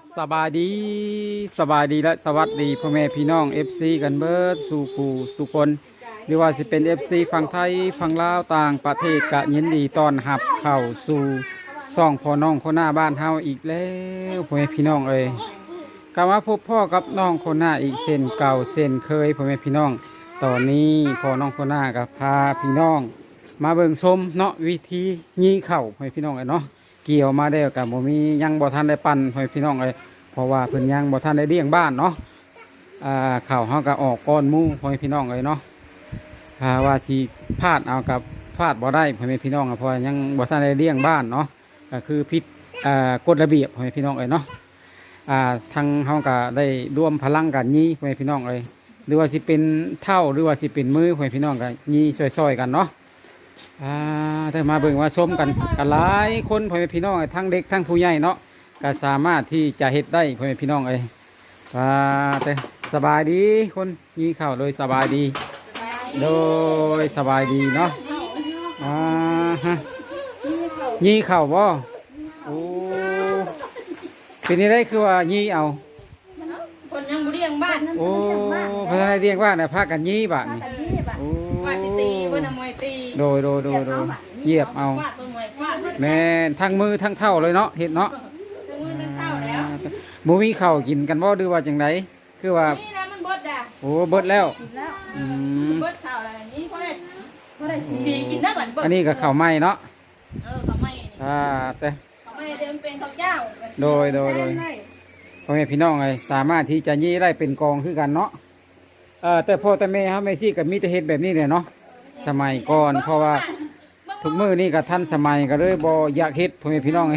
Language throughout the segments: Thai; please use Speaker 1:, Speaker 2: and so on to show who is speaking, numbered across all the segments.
Speaker 1: บสบายดีสบายดีและสวัสดีพ่อแม่พี่น้อง FC กันเบิร์ดสู่ผู้สู่คนหรือว่าสิเป็น FC ฝั่งไทยฝั่งลาวต่างประเทศกะยินดีต้อนรับเข้าสู่ซ่องพ่อน้องคนหน้าบ้านเฮาอีกแล้วพ่อแม่พี่น้องเอ้ยกลับมาพบพ่อกับน้องคนหน้าอีกเส้นเก่าเส้นเคยพ่อแม่พี่น้อง ตอนนี้พ่อน้องคนหน้ากับพาพี่น้อง มาเบิ่งชมเนาะวิธียีเข่าให้พี่น้องเอ้ยเนาะ เกี่ยวมาแล้กับบ่มียังบ่ทันได้ปั่นให้พี่น้องเอ้ยเพราะว่าเพิ่นยังบ่ทันได้เลี้ยงบ้านเนาะอ่าเข่าเฮาก็ออกก้อนมู่ให้พี่น้องเอ้ยเนาะถ้าว่าสิพลาดเอากับพลาดบ่ได้ให้พี่น้องอะเพราะยังบ่ทันได้เลี้ยงบ้านเนาะก็คือผิดอ่ากฎระเบียบให้พี่น้องเอ้ยเนาะอ่าทางเฮาก็ได้ร่วมพลังกันยีให้พี่น้องเอ้ยหรือว่าสิเป็นเท่าหรือว่าสิเป็นมือให้พี่น้องก็ยีซอยๆกันเนาะ อ่าได้มาเบิ่งว่าชมกันกันหลายคนพ่อแม่พี่น้องทั้งเด็กทั้งผู้ใหญ่เนาะก็สามารถที่จะเฮ็ดได้พ่อแม่พี่น้องเอ้ยว่าแต่สบายดีคนยีเข้าวโดยสบายดี โดยสบายดีเนาะอ่าฮะยีเข้าวบ่โอ้เป็นนี่ได้คือว่ายีเอา
Speaker 2: คนยังบ่เลี้ยงบ้าน
Speaker 1: โอ้เพราะฉะนั้นเรียกว่าเนี่ยพากันยีบะนี่โอ้
Speaker 2: ว่าสิตีเพิ่นน่ะมวยตี
Speaker 1: โดยโดยโดยโดยเหยียบเอา
Speaker 2: ฟาดต้นมวยฟาด
Speaker 1: แม่นทั้งมือทั้งเท้าเลยเนาะเห็ดเนาะ
Speaker 2: ทั้งมือทั้งเท้าแล้ว
Speaker 1: หมูมีข้าวกินกันบ่หรือว่าจังไดคือว่า
Speaker 2: นี่นะมันเบิดอะ
Speaker 1: โอ้เบิดแล้วอืม
Speaker 2: เบิดข้าวแล้วนี่เพราะได้เพราะได้สีกินได้ก่อนเบิด
Speaker 1: อันนี้ก็ข้าวไหม้เนาะ
Speaker 2: เออเขาไม่นี่
Speaker 1: อ่าแต่
Speaker 2: เขาไม่เต็มเป็นข้าวเจ้า
Speaker 1: โดยโดยโดยพ่อแม่พี่น้องไงสามารถที่จะยี่ได้เป็นกองคือกันเนาะเออแต่พ่อแต่แม่เฮาแม่ซี่ก็มีแต่เฮ็ดแบบนี้เนี่ยเนาะ สมัยก่อน เพราะว่าทุกมื้อนี่ก็ทันสมัยก็เลยบ่อยากเฮ็ดพ่อแม่พี่น้องไง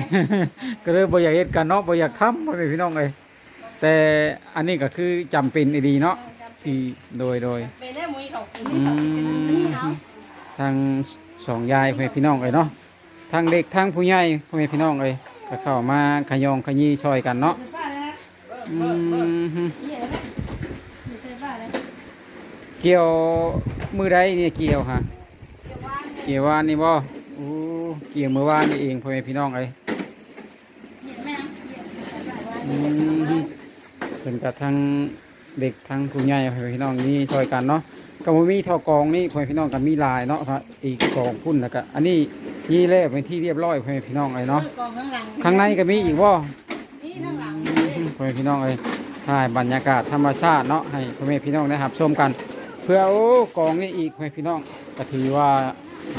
Speaker 1: ก็เลยบ่อยากเฮ็ดกันเนาะบ่อยากทำพ่อแม่พี่น้องไงแต่อันนี้ก็คือจำเป็นอีดีเนาะที่โดยโดย
Speaker 2: เป็นได้มวยเขากิน
Speaker 1: อืมทางสองยายพ่อแม่พี่น้องเลยเนาะทางเด็กทางผู้ใหญ่พ่อแม่พี่น้องเลยก็เข้ามาขยองขยี้ซอยกันเนาะอืมเกี่ยว มือใดเนี่ยเกี่ยวฮะเกี่ยววานนี่บ่อู้เกี่ยวมือวานนี่เองพ่อแม่พี่น้องเลยอืมเป็นกับทางเด็กทางผู้ใหญ่พ่อแม่พี่น้องนี่ซอยกันเนาะก็บ่มีเท่ากองนี่พ่อแม่พี่น้องกันมีหลายเนาะครับอีกกองพุ่นแล้วก็อันนี้ยี่แรกเป็นที่เรียบร้อยพ่อแม่พี่น้องเลยเนาะ
Speaker 2: กองข้างหลัง
Speaker 1: ข้างในก็มีอีกว่า
Speaker 2: นี่ข้างหลัง
Speaker 1: พ่อแม่พี่น้องเลยถ่ายบรรยากาศธรรมชาติเนาะให้พ่อแม่พี่น้องได้รับชมกันเพื่อโอ้กองนี่อีกพ่อแม่พี่น้องก็ถือว่า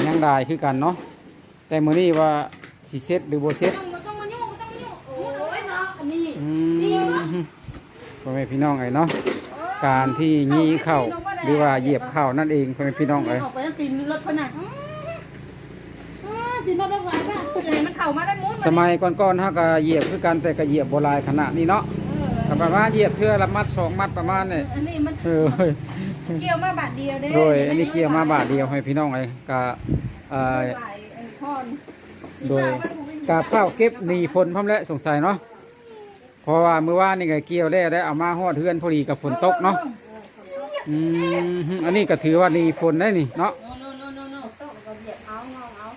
Speaker 1: ยังได้คือกันเนาะแต่มื้อนี้ว่าสิเซ็ตหรือบ่เซ็ต
Speaker 2: ต้องต้องมายุ่งต้องมายุ่งโอ้ยเนาะอันนี้
Speaker 1: อืมพ่อแม่พี่น้องเลยเนาะการที่ยีเข้าหรือว่าเหยียบเข้านั่นเองพ่อแม่พี่น้องเลย
Speaker 2: ออกไปแล้วตีนรถพนักตีนรถรถไฟป่ะจะให้มันเข้ามาได้มุ้น
Speaker 1: สมัยก่อนๆเขาก็เหยียบคือกันแต่ก็เหยียบโบราณขนาดนี้เนาะก็ประมาณเหยียบเพื่อละมัดสองมัดประมาณนี่
Speaker 2: อันนี้มัน
Speaker 1: เออ เฮ้ย
Speaker 2: เกี่ยวมาบาทเดียวเด้
Speaker 1: โดยอันนี้เกี่ยวมาบาทเดียวให้พี่น้องเลยก็เอ่อ
Speaker 2: หลายอันพอน
Speaker 1: โดยกาข้าวเก็บหนีฝนพร้อมแล้วสงสัยเนาะเพราะว่าเมื่อวานนี่ก็เกี่ยวแล้วได้เอามาฮอดเทือนพอดีกับฝนตกเนาะอืมอันนี้ก็ถือว่าหนีฝนได้นี่เนาะ
Speaker 2: โนโนโนโนโน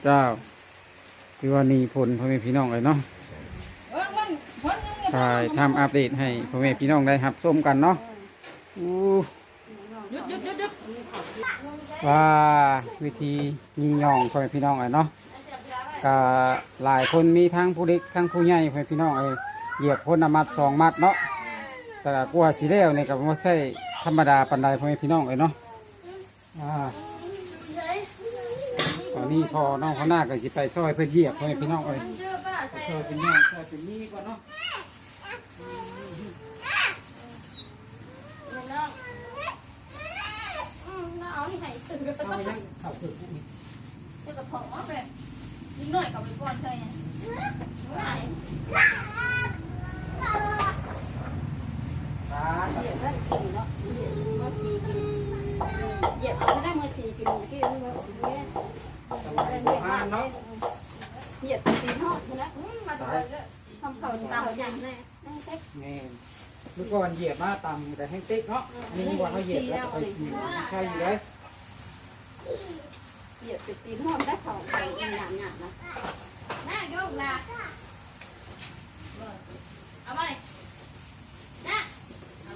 Speaker 1: เจ้าถือว่าหนีฝนพ่อแม่พี่น้องเลยเนาะ
Speaker 2: เออมันพอนยัง
Speaker 1: ถ่ายทำอัปเดตให้พ่อแม่พี่น้องได้รับชมกันเนาะอู้
Speaker 2: ห ยุดยุดยุดยุด
Speaker 1: ว่าวิธียิงยองพ่อแม่พี่น้องไอ้เนาะก็หลายคนมีทั้งผู้เด็กทั้งผู้ใหญ่พ่อแม่พี่น้องไอ้เหยียบคนละมัดสองมัดเนาะแต่กลัวสีแล้วเนี่ยก็บ่ใช่ธรรมดาปันใดพ่อแม่พี่น้องไอ้เนาะอ่าตอนนี้พอน้องเขาหน้าก็สิไปซอยเพื่อเหยียบพ่อแม่พี่น้องไอ้ซอยเป็นย่องซอยเป็นนี้ก่อนเนาะ
Speaker 2: เอาให้ตื่น
Speaker 1: เอายังเข้าถึงพวกนี้
Speaker 2: จ้ากับพ่อเอาไปนิดหน่อยกับไปก่อนใช่ไหม
Speaker 1: สาธุ
Speaker 2: เหยียบเอาได้มือสีกินที่มือสีเนี่ย
Speaker 1: สบายดีมากเนาะ
Speaker 2: เหยียบสีทอดนะมาตัวเลยทำเขาตาอย่างแน่
Speaker 1: แม่นเมื่อก่อนเหยียบมาต่ำแต่แห้งติ๊กเนาะอันนี้ว่าเขาเหยียบแล้วไปใช่อยู่เลย
Speaker 2: ติดตีนหอมได้เขาไปหยาบหยาบนะแม่โยกละเอาไป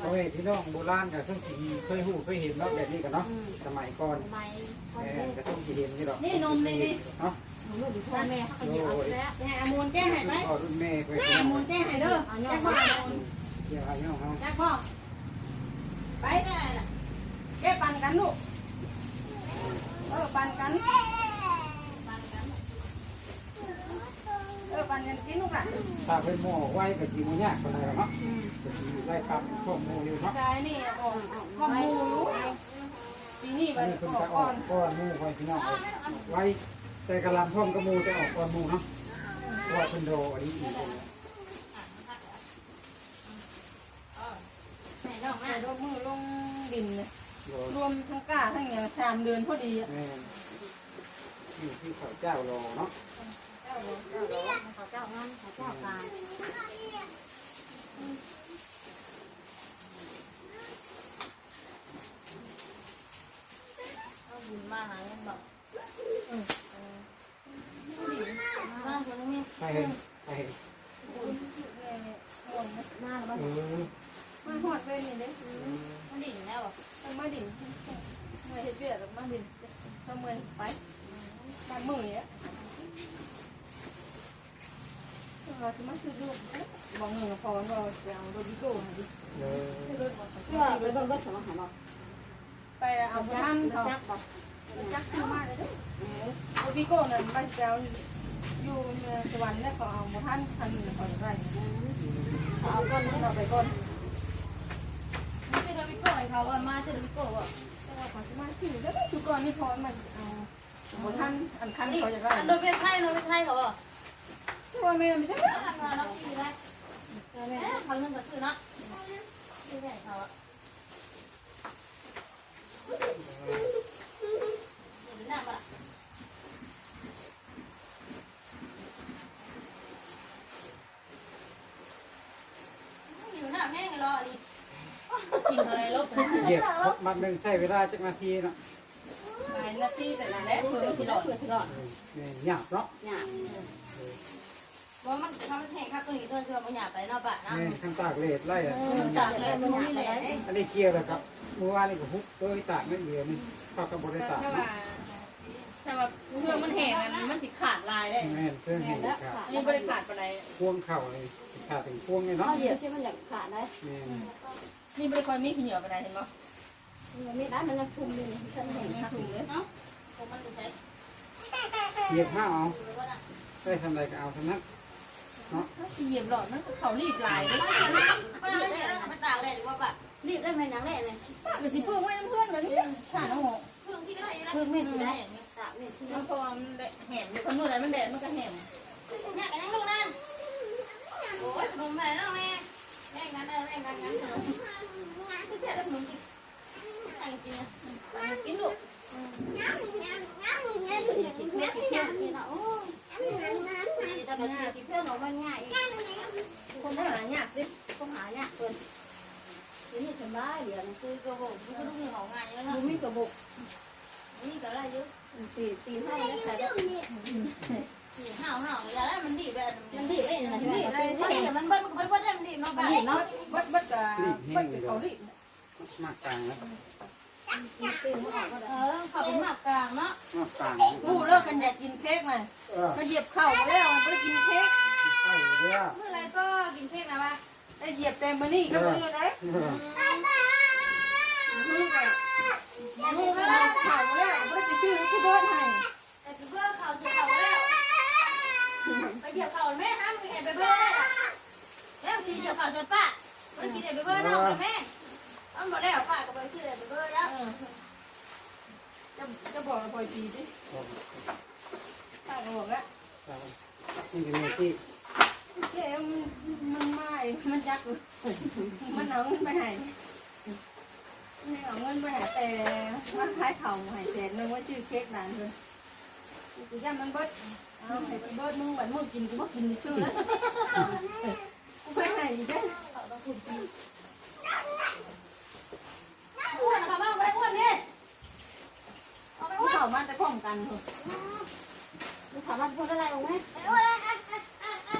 Speaker 1: โอ้ยพี่น้องโบราณกับต้องสิเคยหูเคยเห็นเนาะแบบนี้กันเนาะสมัยก่อน
Speaker 3: ทำไม
Speaker 1: แม่ก็ต้องสิเห็นนี่หรอก
Speaker 2: นี่นมนี่นี่
Speaker 1: เนาะ
Speaker 3: หนูลูกดูพ่อแม่เขาก็หยิบเอาไปแล้ว
Speaker 2: แม่อามูลแก้ให้ไหม
Speaker 1: พ่อรุ่นแม่เคย
Speaker 2: แม่อามูลแก้ให้เด้อแก้พ่ออามูล
Speaker 1: เดี๋ยวเอาเนาะเฮา
Speaker 2: แก้พ่อไปแก้น่ะแก้ปันกันลูก เออปันกัน เออปันกันกินลูกอะ
Speaker 1: ถ้าเป็นหม้อไว้ก็สิบ่ยากปานใดหรอกเนาะก็สิได้ครับข้อมูลอยู่เนาะ
Speaker 2: กายนี่ออกข้อมูลรู้ทีนี่มั
Speaker 1: อัน
Speaker 2: น
Speaker 1: นี้เพิ่น
Speaker 2: ออ
Speaker 1: ก็
Speaker 2: ก
Speaker 1: อ
Speaker 2: ก่
Speaker 1: อ
Speaker 2: อกน
Speaker 1: ก้อนหมู่ไว้พี่น้องไว้แต่กะลำพร้อมกับหมู่แต่ออกก้อนหมู่เนาะเพราะว่าเพิ่นโดอันนี้อีก
Speaker 2: แม่น้องแม่ลงมือลงดินเลย
Speaker 1: โด
Speaker 2: รวมทั้งกล้าทั้งอย่างชามเดือนพอดีอะ
Speaker 1: แม่นอยู่ที่เขาเจ้ารอเนาะ
Speaker 3: เขาเจ้างานเขาเจ้าการ
Speaker 4: เอาบุญมาหาเงินบอกบ้านคนนี้
Speaker 1: ใครเห็นใครเห็น
Speaker 2: แม่หมดนะ
Speaker 3: หน้าแล้ว
Speaker 1: เออ
Speaker 2: มาหอดเลยนี่เด้
Speaker 4: มันดิ่งแล้วบอก
Speaker 2: ต้องมาดินเมื่อเฮ็ดเบียดมาดินทำเมื่อไปบ้านมืออะเราจะมาซื้อลูกบอกเงินพอเราจะเอาโรบิโก้มาดิ
Speaker 1: เออ
Speaker 2: รถ
Speaker 3: เพื่อไปเบิ่งรถสมหาเนาะ
Speaker 2: ไปเอาท่านเขา
Speaker 3: จักบอก
Speaker 2: จักซื้อมาเลยโรบิโก้นั่นบ้านเจ้าอยู่เมืองสวรรค์แล้วเขาเอาท่านทันเขาจะได้
Speaker 3: เอาก้อนนี้เราไปก้อน
Speaker 2: ไม่ใช่ โก้ให้เขาว่ามาใช่โรบิโก้ว่าแต่ว่าขาจะมาซื้อแล้วทุกคนนี่พอมันเอาท่านอันคันเขาจะได้
Speaker 4: อันโดนเป็นไข้โดนเป็นไข้เขาบอก
Speaker 2: ตัวแม่ไม่ใช่
Speaker 4: อันมาแล้วคืออะไรเอ๊ะเขาเงินก็คือนะไม่ใช่เขาอะเดี๋ยวหน้าปะอยู่หน้าแม่งรอดิ
Speaker 2: กิ นอะไรลบ
Speaker 1: เหยียบมันหนึ่งใช้เวลาจักนาทีเนาะ
Speaker 2: หลายนาทีแต่ละแล้วเพื่อที่หลอด
Speaker 3: เพื่อที่รอด
Speaker 1: เนี่ยหยาบเนาะ
Speaker 3: เนี่ย
Speaker 4: ว่ามันทำมันแห้งครับตัวนี้ตัวเชื่อมันหยาบไปเนาะปะนะ
Speaker 1: เนี่ยข้างตากเลดไล่อะ
Speaker 4: มันจากเลยมันนี่แหละ
Speaker 1: อันนี้เกียร์เลยครับเมื่อวานนี่ก็ฮุบโดยตากนั่นเดียวนี่เข้ากับบริตาก
Speaker 2: ถ้าว่าถ้าว่าเพื่อมันแห้งอันมันสิขาดลายได้
Speaker 1: แม่นเพื่อนเห็นครับ
Speaker 2: อันนี้บริขาดปานใด
Speaker 1: พวงเข่าเลยขาดถึงพวงเลยเนาะ
Speaker 3: เอาเหยียบที่มันอยากขาดได้
Speaker 1: แม่น
Speaker 2: นี่บริคอยมีขี้เหนียวปานใดเห็นบ่
Speaker 3: มันไม่ได้มันยังคุมอยู่ฉันเห็น
Speaker 2: มี
Speaker 3: ครับ
Speaker 2: ถุงเลย
Speaker 4: เนาะผมมันจะใช้
Speaker 1: เหยียบห้าเอา
Speaker 4: หรือว่าน่ะ
Speaker 1: ได้ทำอะไรก็เอาทั้งนั้น
Speaker 2: ถ้าสิเหยียบหลอดมันก็เขารีบลายเลย
Speaker 4: ป้าไม่ได้แล้วก็ไปตากเลยหรือว่าปะ
Speaker 3: รีบได้ไหมนังแรกเลย
Speaker 2: คือสิเพิ่งไว้น้ำเพื่อนเลยนี่ขาดเอาหม
Speaker 4: พึ่งที่ก็ได้อยู่แล้ว
Speaker 3: เพิ่งไม่
Speaker 4: ไม่
Speaker 3: ถึง
Speaker 4: ได้
Speaker 3: ได้
Speaker 4: อย่างนี้
Speaker 3: ตากนี่ที่
Speaker 2: มันพอมันแหมอยู่คนนู้นอะไรมันแดดมันก็แหม
Speaker 4: เนี่ยกันยังลูกนั่นโอ้ยขนมแม่น้องแม่ แม่กันเอ อแม่กันงั้นขนมเสียขนมกินอะไรกินอะกินลูก
Speaker 3: เล็กเที่ยวนี่เนาะโอ้แต่างทีที่เพื่อนมันง่าย
Speaker 2: คนหาเนี่ยสิ
Speaker 3: ก็หายากเกินทีนี้สบายเดี๋ยว
Speaker 4: คือกระบอกลูกลูกของงานะ
Speaker 3: มั
Speaker 4: นะ
Speaker 3: นมีกระบอก
Speaker 4: นี่ก็ได้เอ้ยมันดีแบบ
Speaker 3: มันดีได้ยังไง
Speaker 4: ดีได้แต่มันเบิ้ลมันเบิ้ลได้มันดีเนาะ
Speaker 3: มั
Speaker 4: ป้า
Speaker 3: เนาะ
Speaker 2: บัดบัดกับบัดกับเขารีบ
Speaker 1: มากกลางแล้ว
Speaker 3: มันตีมันออกก็ได้
Speaker 4: เออเขาเป็นหมากกลางเนาะ
Speaker 1: มากกลาง
Speaker 2: กูเลิกกันแดดกินเค้กเลย
Speaker 1: เออ
Speaker 2: มาเหยียบเข่าแล้วมันไปกินเค้ก
Speaker 1: เมื่
Speaker 4: อไรก็กินเค้กนะป้า
Speaker 2: ได้เหยียบเต็มมานี่ก็มือนะ
Speaker 1: เมื
Speaker 2: อกับมือกับเข่าแล้วไม่ได้ชื่อที่โดนให้
Speaker 4: แต่เพื่อเขาจะเขาแล้ว ไปเหยียบเขาแม่ห้ามมีแอบไปเบิ้ลได้แล้วทีเหยียบเขาจนป้ามันกินแอบไปเบิ้ลเนาะแม่มันหมดแล้วป้าก็ไปชื่อแอบไปเบิ้ลแล้ว
Speaker 2: จะจะบอกเราปล่อยปีสิป้าก็บอกแล้ว
Speaker 1: นี่เป็นที่
Speaker 2: เจ๊มันมันไม่มันจักมันเอาเงินไปให้ไม่เอาเงินไปให้แต่มันขายเข่าให้แสนนึงว่าชื่อเค้กนานเลยกูย่ามันเบิด เอาไปเบิดมึงวันมึงกินกูบ่กินซื่อแล้วกูไปให้อีกแล้ว
Speaker 4: อ้วนนะคะบ้างไม่ได้อ้วนเนี่ยเอาไปอ้วน
Speaker 2: เข้ามาแต่ป้องกันเถอะ
Speaker 3: มึงถามว่าพูดอะไรออกไหม
Speaker 4: ไอ้อ้วนอะอะอะอะอะ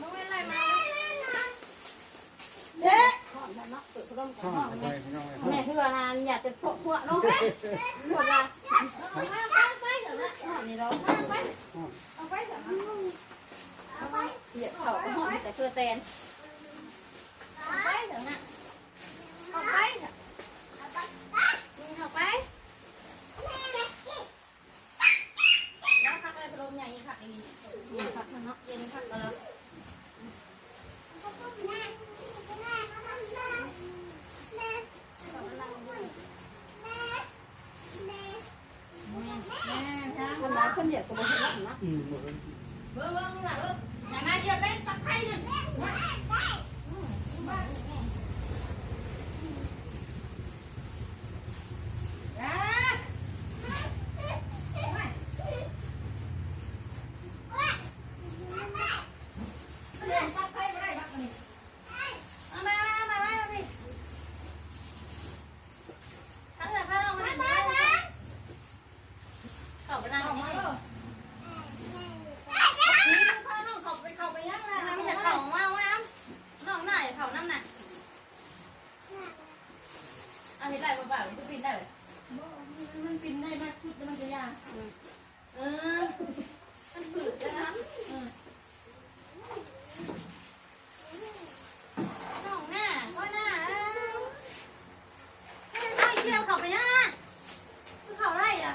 Speaker 4: มึงเป็นอะไรมา
Speaker 1: เด็
Speaker 3: กขอดมันเนาะเปิดพัดลมก่
Speaker 4: อนเนาะ
Speaker 3: แม่เพื่อนา
Speaker 4: นอยากจะพ
Speaker 3: วก
Speaker 4: พว
Speaker 3: กน้อง
Speaker 1: แม่พว
Speaker 4: เบิ่งเบิ่งลูกหลานเบิ่งอย่ามาเยอะเล่นปักไข่หนึ่ง เล่นปักไข่ไม่ได้ปักมันนี่เอามามามามาพี่ทั้งเงินทั้งเรามาให้มาเข้าไปนั่งนี่เข้าน้องเข้าไปเข้าไปยังล่ะมันจะเข้ามาว่าน้องหน้าอย่าเข้าน้ำหนักเอาเห็นได้ป่าวๆมันปีนได้เลย มันปีนได้มากชุดมันจะยากเออ มันฝืดนะเออ น้องหน้าพ่อหน้าเอ้ยเอ้ยเกี่ยวเขาไปยังนะคือเขาไรอะ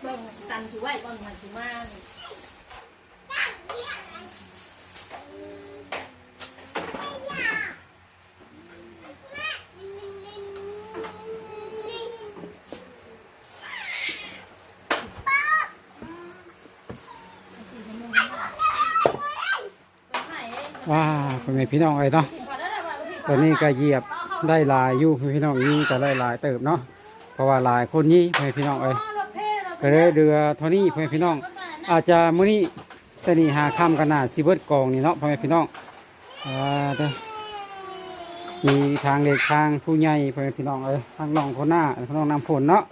Speaker 3: เบิ่งตันถือไว้ก่อนมันถือมา
Speaker 4: เป็นไผ่เอง
Speaker 1: ว้าพ่อ แม่พี่น้องเอ้ยเนาะตอนนี้ก็เหยียบได้หลายอยู่พี่น้องนี้ก็ได้หลายเติบเนาะเพราะว่าหลายคนนี้พ่อแม่พี่น้องเอ้ยก็เลยเดือเท่านี้พ่อแม่พี่น้อง อาจจะมื้อนี้แต่นี่หาค่ำกันน่าสิเบิร์ดกองนี่เนาะพ่อแม่พี่น้องอ่าเด้อมีทางเด็กทางผู้ใหญ่พ่อแม่พี่น้องเอ้ยทางน้องคนหน้าน้องน้ำฝนเนาะ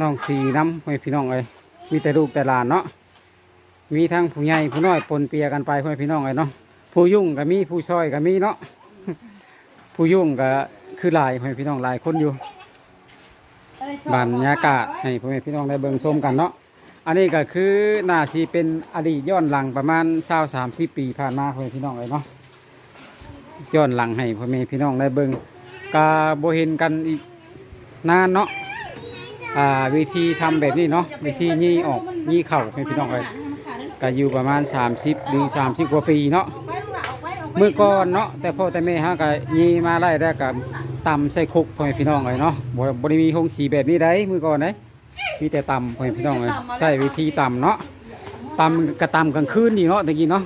Speaker 1: น้องสีน้ำพ่อแม่พี่น้องเอ้ยมีแต่ลูกแต่หลานเนาะมีทั้งผู้ใหญ่ผู้น้อยปนเปียกันไปพ่อแม่พี่น้องเอ้ยเนาะ ผู้ยุ่งก็มีผู้ซอยก็มีเนาะผู้ยุ่งก็คือหลายพ่อแม่พี่น้องหลายคนอยู่บรรยากาศให้พ่อแม่พี่น้องได้เบิ่งชมกันเนาะอันนี้ก็คือนาสิเป็นอดีตย้อนหลังประมาณเศร้าสามสิบปีผ่านมาพ่อแม่พี่น้องเลยเนาะย้อนหลังให้พ่อแม่พี่น้องได้เบิ่งกาโบเห็นกันอีกนานเนาะอ่าวิธีทำแบบนี้เนาะวิธียี่ออกยี่เข่าพ่อแม่พี่น้องเลยก็อยู่ประมาณ 30หรือ30 กว่าปีเนาะ มื่อก่อนเนาะแต่พ่อแต่แม่ฮะก็ยีมาไล่ได้กับตำใส่คุกพ่อแม่พี่น้องเลยเนาะบ่บ่ได้มีหงสีแบบนี้ได้เมื่อก่อนได้มีแต่ตำพ่อแม่พี่น้องเลยใส่วิธีตำเนาะตำกระตำกลางคืนนี่เนาะตะกี้เนาะ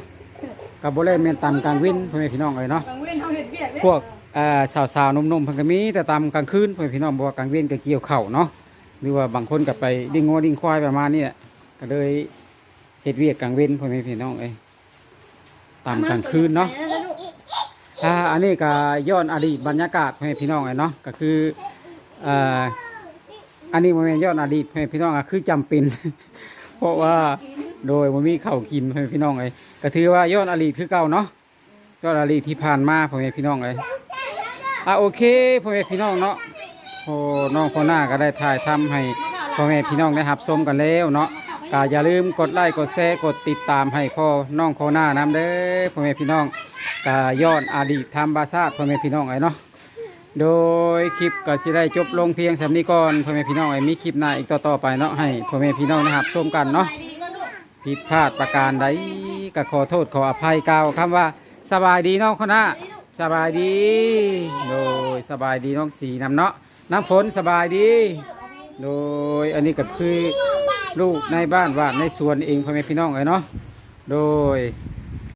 Speaker 1: กับบ่ได้แม่นตำกลางวินพ่อแม่พี่น้องเลยเนาะ
Speaker 2: กังเว้นเฮาเฮ็ดเวียกเด้
Speaker 1: พวกเอ่อสาวๆหนุ่มๆเพิ่นก็มีแต่ตำกลางคืนพ่อแม่พี่น้องบ่ว่ากลางเว้นก็เกี่ยวข้าวเนาะหรือว่าบางคนก็ไปดิ้งงัวดิ้งควายประมาณนี้แหละก็เลยเฮ็ดเวียกกลางเว้นพ่อแม่พี่น้องเอ้ย ตำกลางคืนเนาะอ่าอันนี้ก็ย้อนอดีตบรรยากาศให้พี่น้องไอ้เนาะก็คืออ่ออันนี้มันเป็นย้อนอดีตให้พี่น้องอะคือจำเป็น เพราะว่าโดยมันมีเข้ากินให้พี่น้องไอ้ก็ถือว่าย้อนอดีตคือเก่าเนาะย้อนอดีตที่ผ่านมาพ่อแม่พี่น้องไอ้อะโอเคพ่อแม่พี่น้องเนาะโอ้น้องคนหน้าก็ได้ถ่ายทำให้พ่อแม่พี่น้องได้รับชมกันแล้วเนาะ ก็อย่าลืมกดไลค์กดแชร์กดติดตามให้พ่อน้องโคหน้าน้ำเด้อพ่อแม่พี่น้องกาย้อนอดีตทำบาซาดพ่อแม่พี่น้องไอ้เนาะโดยคลิปก็สิได้จบลงเพียงสำนี้ก่อนพ่อแม่พี่น้องไอ้มีคลิปหน้าอีกต่อๆไปเนาะให้พ่อแม่พี่น้องนะครับชมกันเนาะผิดพลาดประการใดก็ขอโทษขออภัยกล่าวคำว่าสบายดีน้องคนน่ะสบายดี โดยสบายดีน้องสีน้ำเนาะน้ำฝนสบายดี โดยอันนี้ก็คือ ลูกในบ้านว่าในสวนเองพ่อแม่พี่น้องไอ้เนาะโดย